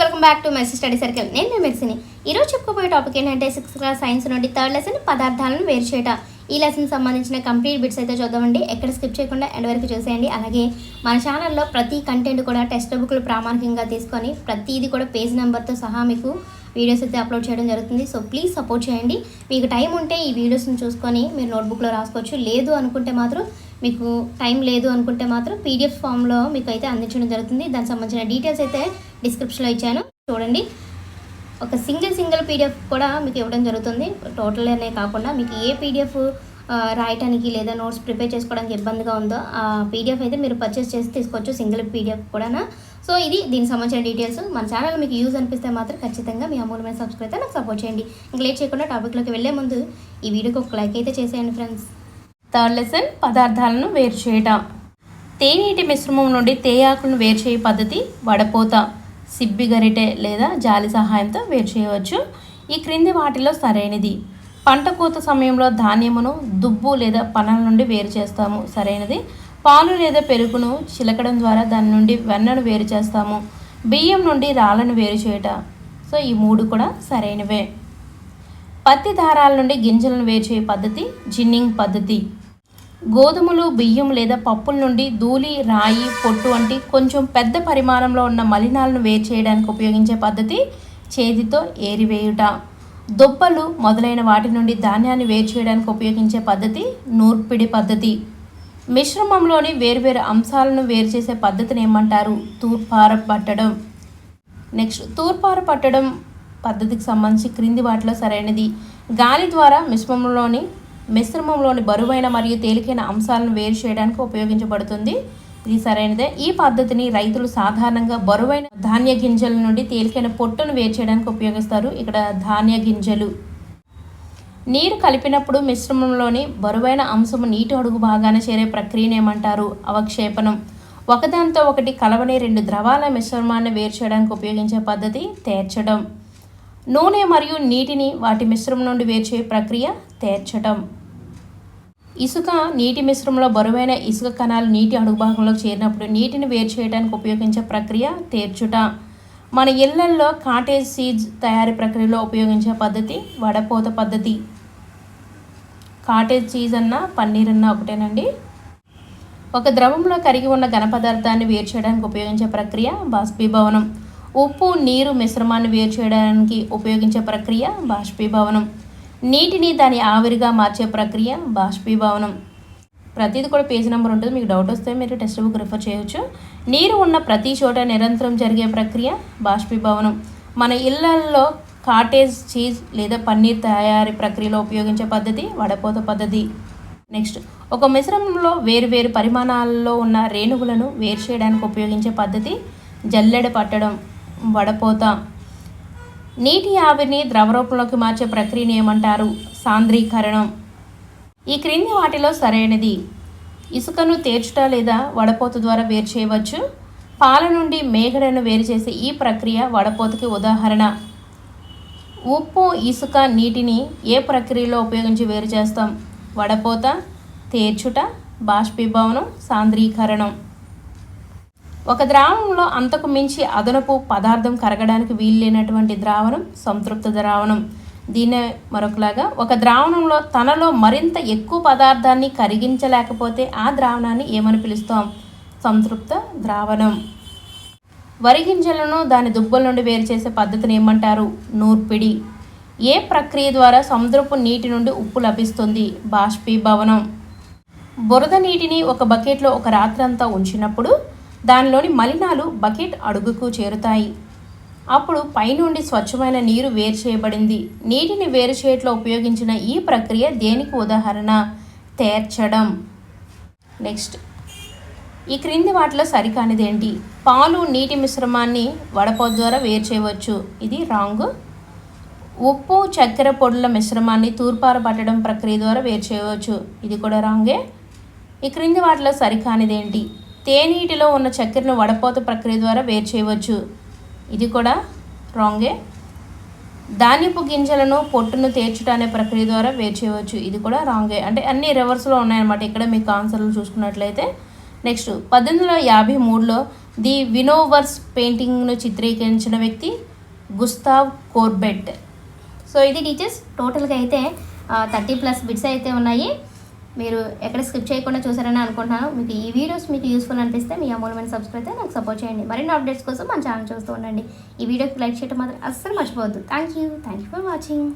Welcome back to Mercy study circle నేను మీ మెర్సిని ఈరోజు చెప్పుకోబోయే టాపిక్ ఏంటంటే సిక్స్త్ క్లాస్ సైన్స్ నుండి థర్డ్ లెసన్ పదార్థాలను వేరు చేయట. ఈ లెసన్ సంబంధించిన కంప్లీట్ బిట్స్ అయితే చూద్దామండి. ఎక్కడ స్కిప్ చేయకుండా ఎండ్ వరకు చూసేయండి. అలాగే మన ఛానల్లో ప్రతి కంటెంట్ కూడా టెక్స్ట్ బుక్లు ప్రామాణికంగా తీసుకొని ప్రతిదీ కూడా పేజ్ నెంబర్తో సహా మీకు వీడియోస్ అయితే అప్లోడ్ చేయడం జరుగుతుంది. సో ప్లీజ్ సపోర్ట్ చేయండి. మీకు టైం ఉంటే ఈ వీడియోస్ని చూసుకొని మీరు నోట్బుక్లో రాసుకోవచ్చు. లేదు అనుకుంటే మాత్రం మీకు టైం లేదు అనుకుంటే మాత్రం పీడిఎఫ్ ఫామ్లో మీకు అయితే అందించడం జరుగుతుంది. దానికి సంబంధించిన డీటెయిల్స్ అయితే డిస్క్రిప్షన్లో ఇచ్చాను. చూడండి. ఒక సింగిల్ సింగిల్ పీడిఎఫ్ కూడా మీకు ఇవ్వడం జరుగుతుంది. టోటల్ అనే కాకుండా మీకు ఏ పీడిఎఫ్ రాయటానికి లేదా నోట్స్ ప్రిపేర్ చేసుకోవడానికి ఇబ్బందిగా ఉందో ఆ పీడిఎఫ్ అయితే మీరు పర్చేస్ చేసి తీసుకోవచ్చు. సింగిల్ పీడిఎఫ్ కూడా సో ఇది దీనికి సంబంధించిన డీటెయిల్స్. మన ఛానల్ మీకు యూజ్ అనిపిస్తే మాత్రం ఖచ్చితంగా మీ అమూల్యమైన సబ్స్క్రైబ్ అయితే నాకు సపోర్ట్ చేయండి. ఇంకా లేట్ చేయకుండా టాపిక్లోకి వెళ్ళే ముందు ఈ వీడియోకి ఒక లైక్ అయితే చేసేయండి ఫ్రెండ్స్. థర్డ్ లెసన్ పదార్థాలను వేరు చేయటం. తేనీటి మిశ్రమం నుండి తేయాకులను వేరు చేయ పద్ధతి వడపోత సిబ్బి గరిటె లేదా జాలి సహాయంతో వేరు చేయవచ్చు. ఈ క్రింది వాటిలో సరైనది. పంట కోత సమయంలో ధాన్యమును దుబ్బు లేదా పనల నుండి వేరు చేస్తాము. సరైనది. పాలు లేదా పెరుగును చిలకడం ద్వారా దాని నుండి వెన్నను వేరు చేస్తాము. బియ్యం నుండి రాళ్ళను వేరు చేయట. సో ఈ మూడు కూడా సరైనవే. పత్తి దారాల నుండి గింజలను వేరు చేయ పద్ధతి జిన్నింగ్ పద్ధతి. గోధుమలు బియ్యం లేదా పప్పుల నుండి ధూళి రాయి పొట్టు వంటి కొంచెం పెద్ద పరిమాణంలో ఉన్న మలినాలను వేరు చేయడానికి ఉపయోగించే పద్ధతి చేతితో ఏరివేయుట. దుబ్బలు మొదలైన వాటి నుండి ధాన్యాన్ని వేరు చేయడానికి ఉపయోగించే పద్ధతి నూర్పిడి పద్ధతి. మిశ్రమంలోని వేర్వేరు అంశాలను వేరు చేసే పద్ధతిని ఏమంటారు? తూర్పార పట్టడం. నెక్స్ట్ తూర్పార పట్టడం పద్ధతికి సంబంధించి క్రింది వాటిలో సరైనది. గాలి ద్వారా మిశ్రమంలోని మిశ్రమంలోని బరువైన మరియు తేలికైన అంశాలను వేరు చేయడానికి ఉపయోగించబడుతుంది. ఇది సరైనదే. ఈ పద్ధతిని రైతులు సాధారణంగా బరువైన ధాన్య గింజల నుండి తేలికైన పొట్టును వేరు చేయడానికి ఉపయోగిస్తారు. ఇక్కడ ధాన్య గింజలు. నీరు కలిపినప్పుడు మిశ్రమంలోని బరువైన అంశము నీటి అడుగు భాగాన చేరే ప్రక్రియనేమంటారు అవక్షేపణం. ఒకదానితో ఒకటి కలవని రెండు ద్రవాల మిశ్రమాన్ని వేరు చేయడానికి ఉపయోగించే పద్ధతి తేర్చడం. నూనె మరియు నీటిని వాటి మిశ్రమం నుండి వేరు చేయ ప్రక్రియ తేర్చడం. ఇసుక నీటి మిశ్రమంలో బరువైన ఇసుక కణాలు నీటి అడుగుభాగంలో చేరినప్పుడు నీటిని వేరు చేయడానికి ఉపయోగించే ప్రక్రియ తేర్చుట. మన ఇళ్ళల్లో కాటేజ్ సీడ్స్ తయారీ ప్రక్రియలో ఉపయోగించే పద్ధతి వడపోత పద్ధతి. కాటేజ్ చీజ్ అన్న పన్నీర్ అన్న ఒకటేనండి. ఒక ద్రవంలో కరిగి ఉన్న ఘన పదార్థాన్ని వేరు చేయడానికి ఉపయోగించే ప్రక్రియ బాష్పీభవనం. ఉప్పు నీరు మిశ్రమాన్ని వేరు చేయడానికి ఉపయోగించే ప్రక్రియ బాష్పీభవనం. నీటిని దాని ఆవిరిగా మార్చే ప్రక్రియ బాష్పీభవనం. ప్రతిది కూడా పేజీ నెంబర్ ఉంటుంది. మీకు డౌట్ వస్తే మీరు టెక్స్ట్ బుక్ రిఫర్ చేయొచ్చు. నీరు ఉన్న ప్రతి చోట నిరంతరం జరిగే ప్రక్రియ బాష్పీభవనం. మన ఇళ్ళల్లో కాటేజ్ చీజ్ లేదా పన్నీర్ తయారీ ప్రక్రియలో ఉపయోగించే పద్ధతి వడపోత పద్ధతి. నెక్స్ట్ ఒక మిశ్రమంలో వేరు వేరు పరిమాణాల్లో ఉన్న రేణువులను వేరు చేయడానికి ఉపయోగించే పద్ధతి జల్లెడ పట్టడం వడపోత. నీటి ఆవిరిని ద్రవరూపంలోకి మార్చే ప్రక్రియను ఏమంటారు? సాంద్రీకరణం. ఈ క్రింది వాటిలో సరైనది. ఇసుకను తేర్చుట లేదా వడపోత ద్వారా వేరు చేయవచ్చు. పాల నుండి మేగడను వేరు చేసే ఈ ప్రక్రియ వడపోతకి ఉదాహరణ. ఉప్పు ఇసుక నీటిని ఏ ప్రక్రియలో ఉపయోగించి వేరు చేస్తాం? వడపోత తేర్చుట బాష్పీభవనం సాంద్రీకరణం. ఒక ద్రావణంలో అంతకు మించి అదనపు పదార్థం కరగడానికి వీల్లేనటువంటి ద్రావణం సంతృప్త ద్రావణం. దీనే మరొకలాగా ఒక ద్రావణంలో తనలో మరింత ఎక్కువ పదార్థాన్ని కరిగించలేకపోతే ఆ ద్రావణాన్ని ఏమని పిలుస్తాం? సంతృప్త ద్రావణం. వరి గింజలను దాని దుబ్బల నుండి వేరు చేసే పద్ధతిని ఏమంటారు? నూర్పిడి. ఏ ప్రక్రియ ద్వారా సముద్రపు నీటి నుండి ఉప్పు లభిస్తుంది? బాష్పీభవనం. బురద నీటిని ఒక బకెట్లో ఒక రాత్రంతా ఉంచినప్పుడు దానిలోని మలినాలు బకెట్ అడుగుకు చేరుతాయి. అప్పుడు పైనుండి స్వచ్ఛమైన నీరు వేరు చేయబడింది నీటిని వేరు చేయట్లో ఉపయోగించిన ఈ ప్రక్రియ దేనికి ఉదాహరణ? తేర్చడం. నెక్స్ట్. ఈ క్రింది వాటిలో సరికానిది ఏంటి పాలు నీటి మిశ్రమాన్ని వడపోత ద్వారా వేరు చేయవచ్చు ఇది రాంగ్. ఉప్పు చక్కెర పొడుల మిశ్రమాన్ని తూర్పార పట్టడం ప్రక్రియ ద్వారా వేరు చేయవచ్చు ఇది కూడా రాంగే. ఈ క్రింది వాటిలో సరికానిది ఏంటి తేనీటిలో ఉన్న చక్కెరను వడపోత ప్రక్రియ ద్వారా వేరు చేయవచ్చు. ఇది కూడా రాంగే ధాన్యపు గింజలను పొట్టును తేర్చుట అనే ప్రక్రియ ద్వారా వేరు చేయవచ్చు. ఇది కూడా రాంగే అంటే అన్ని రివర్స్లో ఉన్నాయన్నమాట. ఇక్కడ మీకు ఆన్సర్లు చూసుకున్నట్లయితే నెక్స్ట్ పద్దెనిమిది వందల యాభై మూడులో ది వినోవర్స్ పెయింటింగ్ను చిత్రీకరించిన వ్యక్తి గుస్తావ్ కోర్బెట్. సో ఇది టీచర్స్ టోటల్గా అయితే థర్టీ ప్లస్ బిట్స్ అయితే ఉన్నాయి. మీరు ఎక్కడ స్కిప్ చేయకుండా చూసారని అనుకుంటున్నాను. మీకు ఈ వీడియోస్ మీకు యూస్ఫుల్ అనిపిస్తే మీ అమూల్యమైన సబ్స్క్రైబ్ అయితే నాకు సపోర్ట్ చేయండి. మరిన్ని అప్డేట్స్ కోసం మన ఛానల్ చూస్తూ ఉండండి. ఈ వీడియోకి లైక్ చేయడం మాత్రం అస్సలు మర్చిపోవద్దు. Thank you thank you for watching